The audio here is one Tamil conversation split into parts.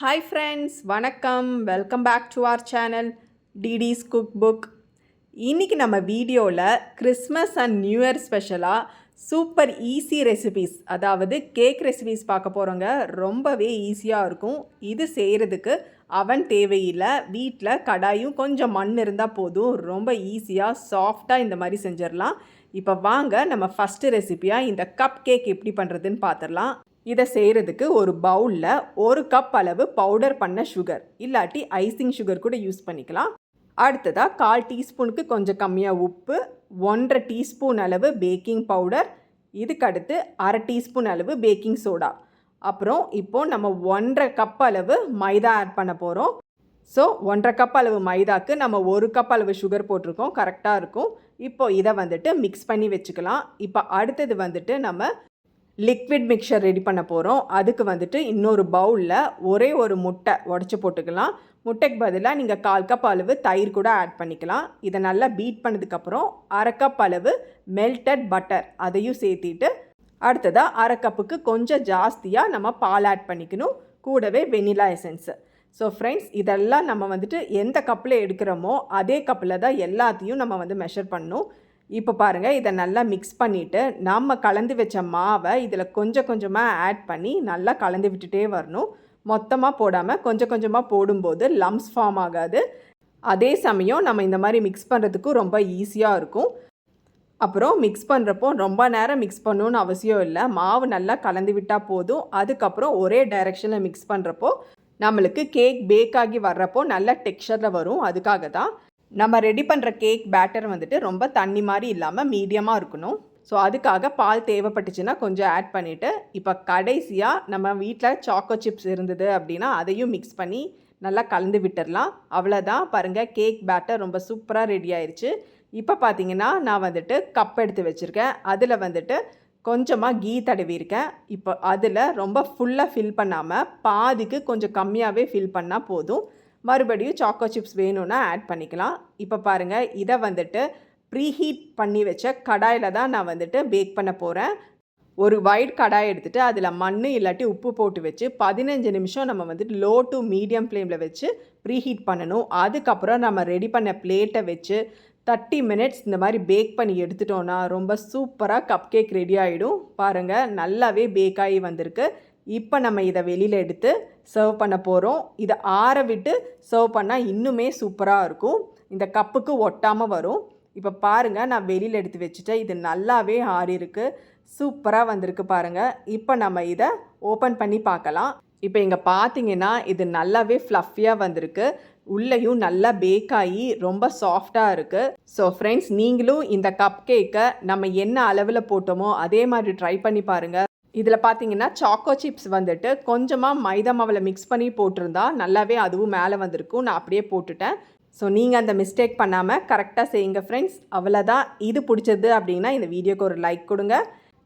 ஹாய் ஃப்ரெண்ட்ஸ் வணக்கம். Welcome back to our channel டிடிஸ் cook book இன்றைக்கி நம்ம வீடியோவில் கிறிஸ்மஸ் அண்ட் நியூ இயர் ஸ்பெஷலாக சூப்பர் ஈஸி ரெசிபீஸ் அதாவது கேக் ரெசிபீஸ் பார்க்க போகிறோங்க ரொம்பவே ஈஸியாக இருக்கும். இது செய்கிறதுக்கு அவன் தேவையில்லை. வீட்டில் கடாயும் கொஞ்சம் மண் இருந்தால் போதும். ரொம்ப ஈஸியாக சாஃப்டாக இந்த மாதிரி செஞ்சிடலாம். இப்போ வாங்க நம்ம ஃபஸ்ட்டு ரெசிபியாக இந்த கப் கேக் எப்படி பண்ணுறதுன்னு பார்த்துடலாம் இதை செய்கிறதுக்கு ஒரு பவுலில் ஒரு கப் அளவு பவுடர் பண்ண சுகர் இல்லாட்டி ஐசிங் சுகர் கூட யூஸ் பண்ணிக்கலாம். அடுத்ததாக கால் டீஸ்பூனுக்கு கொஞ்சம் கம்மியாக உப்பு ஒன்றரை டீஸ்பூன் அளவு பேக்கிங் பவுடர் இதுக்கு அடுத்து அரை டீஸ்பூன் அளவு பேக்கிங் சோடா அப்புறம் இப்போது நம்ம ஒன்றரை கப் அளவு மைதா ஆட் பண்ண போகிறோம் ஸோ ஒன்றரை கப் அளவு மைதாக்கு நம்ம ஒரு கப் அளவு சுகர் போட்டிருக்கோம் கரெக்டாக இருக்கும். இப்போ இதை வந்துட்டு மிக்ஸ் பண்ணி வச்சுக்கலாம். இப்போ அடுத்தது வந்துட்டு நம்ம லிக்விட் மிக்சர் ரெடி பண்ண போகிறோம் அதுக்கு வந்துட்டு இன்னொரு பவுலில் ஒரே ஒரு முட்டை உடச்சி போட்டுக்கலாம். முட்டைக்கு பதிலாக நீங்கள் கால் கப் அளவு தயிர் கூட ஆட் பண்ணிக்கலாம். இதை நல்லா பீட் பண்ணதுக்கப்புறம் அரை கப் அளவு மெல்டட் பட்டர் அதையும் சேர்த்திட்டு அடுத்ததாக அரை கப்புக்கு கொஞ்சம் ஜாஸ்தியாக நம்ம பால் ஆட் பண்ணிக்கணும். கூடவே வெனிலா எசன்ஸு ஸோ ஃப்ரெண்ட்ஸ் இதெல்லாம் நம்ம வந்துட்டு எந்த கப்பில் எடுக்கிறோமோ அதே கப்பில் தான் எல்லாத்தையும் நம்ம வந்து மெஷர் பண்ணணும். இப்போ பாருங்கள் இதை நல்லா மிக்ஸ் பண்ணிவிட்டு நம்ம கலந்து வச்ச மாவை இதில் கொஞ்சம் கொஞ்சமாக ஆட் பண்ணி நல்லா கலந்து விட்டுட்டே வரணும். மொத்தமாக போடாமல் கொஞ்சம் கொஞ்சமாக போடும்போது லம்ஸ் ஃபார்ம் ஆகாது. அதே சமயம் நம்ம இந்த மாதிரி மிக்ஸ் பண்ணுறதுக்கும் ரொம்ப ஈஸியாக இருக்கும். அப்புறம் மிக்ஸ் பண்ணுறப்போ ரொம்ப நேரம் மிக்ஸ் பண்ணணும்னு அவசியம் இல்லை. மாவு நல்லா கலந்து விட்டால் போதும். அதுக்கப்புறம் ஒரே டைரெக்ஷனில் மிக்ஸ் பண்ணுறப்போ நம்மளுக்கு கேக் பேக் ஆகி வர்றப்போ நல்ல டெக்ஸ்சரில் வரும். அதுக்காக தான் நம்ம ரெடி பண்ணுற கேக் பேட்டர் வந்துட்டு ரொம்ப தண்ணி மாதிரி இல்லாமல் மீடியமாக இருக்கணும். ஸோ அதுக்காக பால் தேவைப்பட்டுச்சுன்னா கொஞ்சம் ஆட் பண்ணிவிட்டு இப்போ கடைசியாக நம்ம வீட்டில் சாக்கோ சிப்ஸ் இருந்தது அப்படின்னா அதையும் மிக்ஸ் பண்ணி நல்லா கலந்து விட்டுடலாம் அவ்வளோதான் பாருங்கள் கேக் பேட்டர் ரொம்ப சூப்பராக ரெடி ஆயிடுச்சு இப்போ பார்த்தீங்கன்னா நான் வந்துட்டு கப் எடுத்து வச்சுருக்கேன். அதில் வந்துட்டு கொஞ்சமாக கீ தடவியிருக்கேன் இப்போ அதில் ரொம்ப ஃபுல்லாக ஃபில் பண்ணாமல் பாதிக்கு கொஞ்சம் கம்மியாகவே ஃபில் பண்ணால் போதும். மறுபடியும் சாக்கோ சிப்ஸ் வேணும்னா ஆட் பண்ணிக்கலாம். இப்போ பாருங்கள் இதை வந்துட்டு ப்ரீஹீட் பண்ணி வச்ச கடாயில் தான் நான் வந்துட்டு பேக் பண்ண போகிறேன் ஒரு ஒயிட் கடாய் எடுத்துகிட்டு அதில் மண் இல்லாட்டி உப்பு போட்டு வச்சு பதினஞ்சு நிமிஷம் நம்ம வந்துட்டு லோ டு மீடியம் ஃப்ளேமில் வச்சு ப்ரீஹீட் பண்ணணும். அதுக்கப்புறம் நம்ம ரெடி பண்ண பிளேட்டை வச்சு தேர்ட்டி மினிட்ஸ் இந்த மாதிரி பேக் பண்ணி எடுத்துட்டோன்னா ரொம்ப சூப்பராக கப் கேக் ரெடி ஆகிடும் பாருங்கள் நல்லாவே பேக் ஆகி வந்திருக்கு. இப்போ நம்ம இதை வெளியில் எடுத்து சர்வ் பண்ண போகிறோம் இதை ஆற விட்டு சர்வ் பண்ணால் இன்னுமே சூப்பராக இருக்கும். இந்த கப்புக்கு ஒட்டாமல் வரும். இப்போ பாருங்கள் நான் வெளியில் எடுத்து வச்சுட்டேன். இது நல்லாவே ஆறியிருக்கு சூப்பராக வந்திருக்கு பாருங்கள் இப்போ நம்ம இதை ஓப்பன் பண்ணி பார்க்கலாம். இப்போ இங்கே பார்த்தீங்கன்னா இது நல்லாவே ஃப்ளஃபியாக வந்திருக்கு. உள்ளேயும் நல்லா பேக் ஆகி ரொம்ப சாஃப்டாக இருக்குது ஸோ ஃப்ரெண்ட்ஸ் நீங்களும் இந்த கப் கேக்கை நம்ம என்ன அளவில் போட்டோமோ அதே மாதிரி ட்ரை பண்ணி பாருங்கள் இதில் பார்த்தீங்கன்னா சாக்கோ சிப்ஸ் வந்துட்டு கொஞ்சமாக மைதா மாவில் மிக்ஸ் பண்ணி போட்டிருந்தா நல்லாவே அதுவும் மேலே வந்திருக்கும். நான் அப்படியே போட்டுட்டேன். ஸோ நீங்கள் அந்த மிஸ்டேக் பண்ணாமல் கரெக்டாக செய்யுங்க ஃப்ரெண்ட்ஸ் அவ்வளோதான் இது பிடிச்சது அப்படின்னா இந்த வீடியோக்கு ஒரு லைக் கொடுங்க.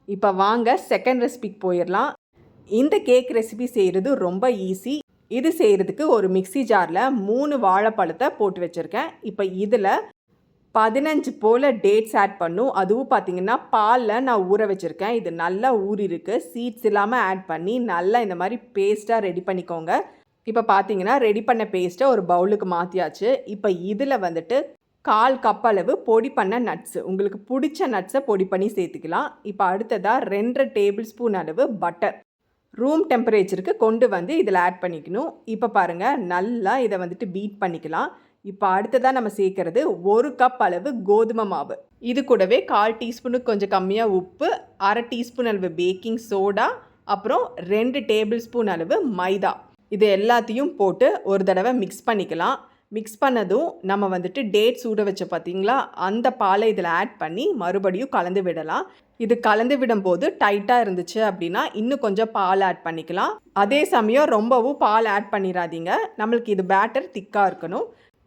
இப்போ வாங்க செகண்ட் ரெசிபிக்கு போயிடலாம் இந்த கேக் ரெசிபி செய்கிறது ரொம்ப ஈஸி இது செய்கிறதுக்கு ஒரு மிக்சி ஜாரில் மூணு வாழைப்பழத்தை போட்டு வச்சுருக்கேன். இப்போ இதில் பதினஞ்சு போல் டேட்ஸ் ஆட் பண்ணும். அதுவும் பார்த்தீங்கன்னா பாலில் நான் ஊற வச்சுருக்கேன். இது நல்லா ஊறிருக்கு. சீட்ஸ் இல்லாமல் ஆட் பண்ணி நல்லா இந்த மாதிரி பேஸ்ட்டாக ரெடி பண்ணிக்கோங்க. இப்போ பார்த்தீங்கன்னா ரெடி பண்ண பேஸ்ட்டை ஒரு பவுலுக்கு மாற்றியாச்சு இப்போ இதில் வந்துட்டு கால் கப் அளவு பொடி பண்ண நட்ஸு உங்களுக்கு பிடிச்ச நட்ஸை பொடி பண்ணி சேர்த்துக்கலாம். இப்போ அடுத்ததாக ரெண்டரை டேபிள் ஸ்பூன் அளவு பட்டர் ரூம் டெம்பரேச்சருக்கு கொண்டு வந்து இதில் ஆட் பண்ணிக்கணும். இப்போ பாருங்கள் நல்லா இதை வந்துட்டு பீட் பண்ணிக்கலாம். இப்போ அடுத்ததாக நம்ம சேர்க்கறது ஒரு கப் அளவு கோதுமை மாவு. இது கூடவே கால் டீஸ்பூனுக்கு கொஞ்சம் கம்மியாக உப்பு அரை டீஸ்பூன் அளவு பேக்கிங் சோடா அப்புறம் ரெண்டு டேபிள் ஸ்பூன் அளவு மைதா. இது எல்லாத்தையும் போட்டு ஒரு தடவை மிக்ஸ் பண்ணிக்கலாம். மிக்ஸ் பண்ணதும் நம்ம வந்துட்டு டேட் சூட வச்ச பார்த்தீங்களா அந்த பாலை இதில் ஆட் பண்ணி மறுபடியும் கலந்து விடலாம். இது கலந்து விடும்போது டைட்டாக இருந்துச்சு அப்படின்னா இன்னும் கொஞ்சம் பால் ஆட் பண்ணிக்கலாம். அதே சமயம் ரொம்பவும் பால் ஆட் பண்ணிடாதீங்க நம்மளுக்கு இது பேட்டர் திக்காக இருக்கணும்.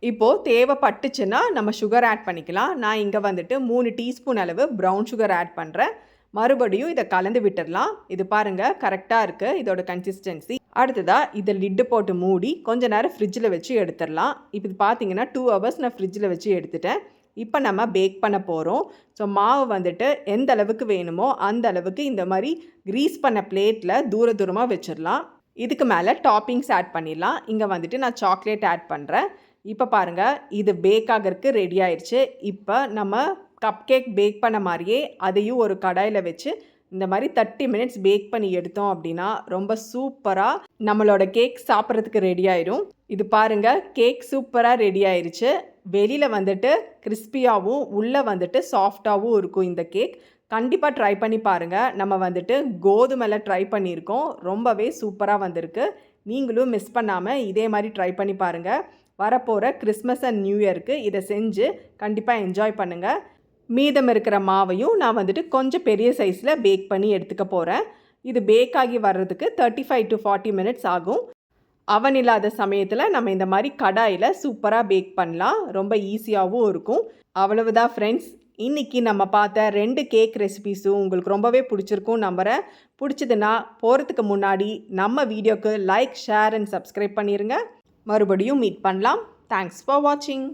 இப்போது தேவைப்பட்டுச்சுன்னா நம்ம சுகர் ஆட் பண்ணிக்கலாம். நான் இங்கே வந்துட்டு மூணு டீஸ்பூன் அளவு ப்ரௌன் சுகர் ஆட் பண்ணுறேன் மறுபடியும் இதை கலந்து விட்டுடலாம். இது பாருங்கள் கரெக்டாக இருக்குது இதோட கன்சிஸ்டன்சி அடுத்ததாக இதை லிட்டு போட்டு மூடி கொஞ்ச நேரம் ஃப்ரிட்ஜில் வச்சு எடுத்துடலாம். இப்போ இது பார்த்தீங்கன்னா டூ ஹவர்ஸ் நான் ஃப்ரிட்ஜில் வச்சு எடுத்துட்டேன். இப்போ நம்ம பேக் பண்ண போகிறோம் ஸோ மாவு வந்துட்டு எந்த அளவுக்கு வேணுமோ அந்த அளவுக்கு இந்த மாதிரி க்ரீஸ் பண்ண பிளேட்டில் தூர தூரமாக வச்சிடலாம். இதுக்கு மேலே டாப்பிங்ஸ் ஆட் பண்ணிடலாம். இங்கே வந்துட்டு நான் சாக்லேட் ஆட் பண்ணுறேன் இப்போ பாருங்கள் இது பேக் ஆகிறதுக்கு ரெடி ஆயிடுச்சு இப்போ நம்ம கப் கேக் பேக் பண்ண மாதிரியே அதையும் ஒரு கடாயில் வச்சு இந்த மாதிரி தேர்ட்டி மினிட்ஸ் பேக் பண்ணி எடுத்தோம் அப்படின்னா ரொம்ப சூப்பராக நம்மளோட கேக் சாப்பிட்றதுக்கு ரெடி ஆயிடும் இது பாருங்கள் கேக் சூப்பராக ரெடி ஆயிடுச்சு வெளியில் வந்துட்டு கிறிஸ்பியாகவும் உள்ளே வந்துட்டு சாஃப்டாகவும் இருக்கும் இந்த கேக் கண்டிப்பாக ட்ரை பண்ணி பாருங்கள் நம்ம வந்துட்டு கோதுமையில் ட்ரை பண்ணியிருக்கோம். ரொம்பவே சூப்பராக வந்திருக்கு. நீங்களும் மிஸ் பண்ணாமல் இதே மாதிரி ட்ரை பண்ணி பாருங்கள் வரப்போகிற கிறிஸ்மஸ் அண்ட் நியூ இயருக்கு இதை செஞ்சு கண்டிப்பாக என்ஜாய் பண்ணுங்கள் மீதம் இருக்கிற மாவையும் நான் வந்துட்டு கொஞ்சம் பெரிய சைஸில் பேக் பண்ணி எடுத்துக்க போகிறேன் இது பேக் ஆகி வர்றதுக்கு thirty five to forty minutes ஆகும். அவன் இல்லாத சமயத்தில் நம்ம இந்த மாதிரி கடாயில் சூப்பராக பேக் பண்ணலாம். ரொம்ப ஈஸியாகவும் இருக்கும். அவ்வளவுதான் ஃப்ரெண்ட்ஸ் இன்றைக்கி நம்ம பார்த்த ரெண்டு கேக் ரெசிபீஸும் உங்களுக்கு ரொம்பவே பிடிச்சிருக்கும் நம்புகிறேன் பிடிச்சதுன்னா போகிறதுக்கு முன்னாடி நம்ம வீடியோக்கு லைக் ஷேர் அண்ட் சப்ஸ்கிரைப் பண்ணிடுங்க மறுபடியும் மீட் பண்ணலாம். தேங்க்ஸ் ஃபார் வாட்சிங்